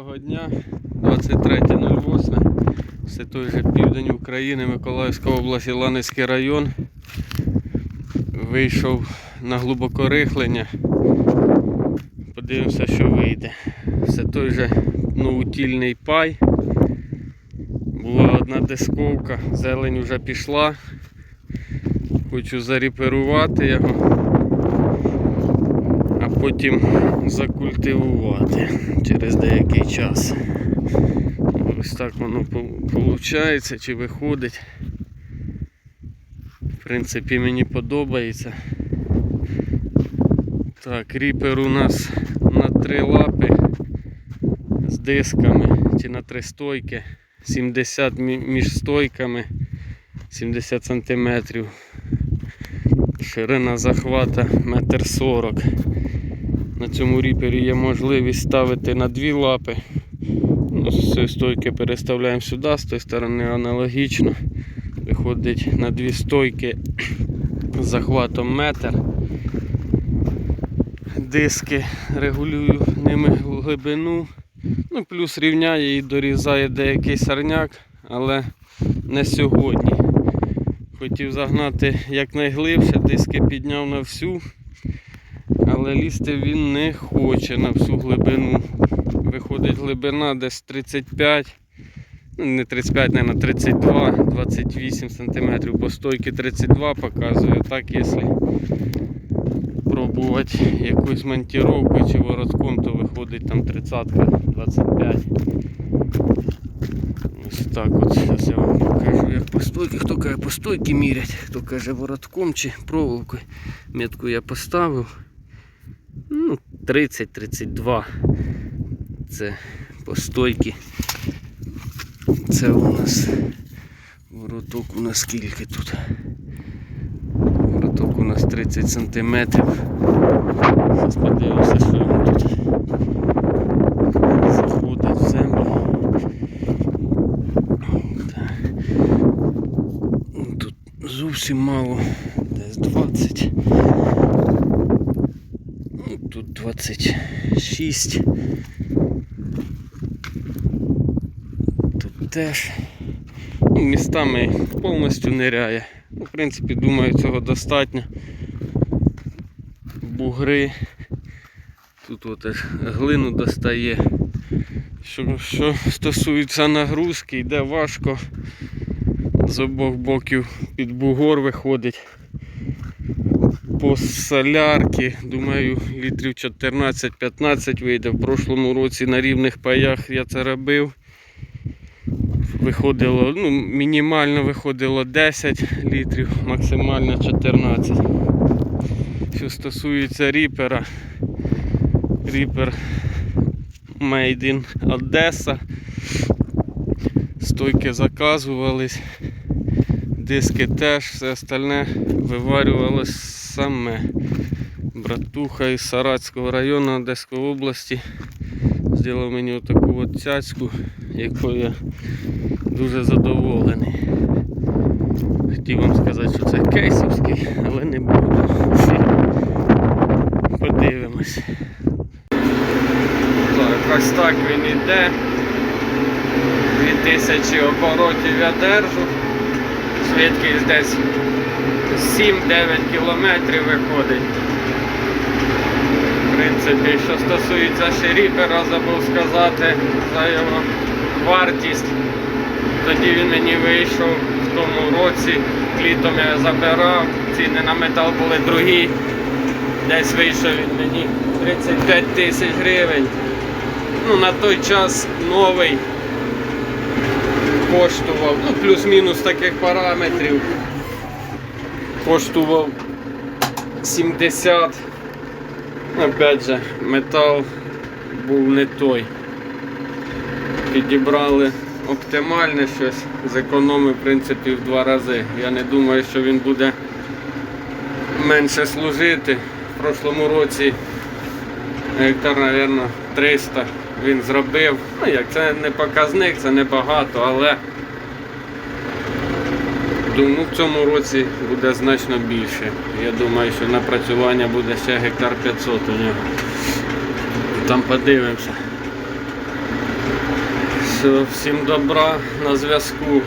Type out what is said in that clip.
Доброго дня, 23.08. Все той же південь України, Миколаївська область, Іланівський район. Вийшов на глибокорихлення. Подивимося, що вийде. Все той же новутільний пай. Була одна дисковка, зелень вже пішла. Хочу заріперувати його потім закультивувати через деякий час. Ось так воно виходить чи виходить. В принципі, мені подобається. Так, ріпер у нас на три лапи з дисками чи на три стойки. 70 між стойками 70 сантиметрів. Ширина захвата 1,40 м. На цьому ріпері є можливість ставити на дві лапи. Ну, з стойки переставляємо сюди, з тої сторони аналогічно. Виходить на дві стойки з захватом метр. Диски регулюю ними глибину. Ну, плюс рівняє і дорізає деякий сарняк, але не сьогодні. Хотів загнати якнайглибше, диски підняв на всю, але лізти він не хоче на всю глибину. Виходить глибина десь 35, ну не 35, не на 32, 28 см, по стойки 32 показує. Так, якщо пробувати якусь монтировку чи воротком, то виходить там 30 25 Ось так от зараз я вам покажу, як по стойки. Хто каже по стойки мірять, хто каже воротком чи проволокою. Метку я поставив. Ну, 30-32. Це по стойки. Це у нас вороток у нас скільки тут? Вороток у нас 30 сантиметрів. Зараз подивимося, що він тут заходить в землю. Тут зовсім мало, десь 20. Тут 26. Тут теж. Ну, містами повністю ниряє. Ну, в принципі, думаю, цього достатньо. Бугри. Тут от глину достає. Що, що стосується нагрузки, йде важко. З обох боків під бугор виходить. По солярки, думаю, літрів 14-15 вийде. В прошлому році на рівних паях я це робив. Виходило, ну, мінімально виходило 10 літрів, максимально 14. Що стосується ріпера, ріпер Made in Одеса. Стойки заказувались, диски теж, все остальне виварювалось саме. Братуха із Саратського району Одеської області зробив мені отаку от цяцьку, якою я дуже задоволений. Хотів вам сказати, що це кейсовський, але не буду. Подивимось. Так, ось так він іде. 2000 оборотів я держу. Швидкість десь 7-9 кілометрів виходить. В принципі, що стосується ще ріпера, забув сказати за його вартість. Тоді він мені вийшов в тому році, літом я забирав, ціни на метал були другі. Десь вийшов він мені 35 тисяч гривень. Ну, на той час новий коштував, ну плюс-мінус таких параметрів. Коштував 70. Опять же, метал був не той. Підібрали оптимальне щось, зекономив в принципі в два рази. Я не думаю, що він буде менше служити. В прошлому році гектар, мабуть, 300 він зробив. Ну як, це не показник, це не багато, але думаю, в цьому році буде значно більше. Я думаю, що напрацювання буде ще гектар 500 у нього. Там подивимося. Все, всім добра на зв'язку.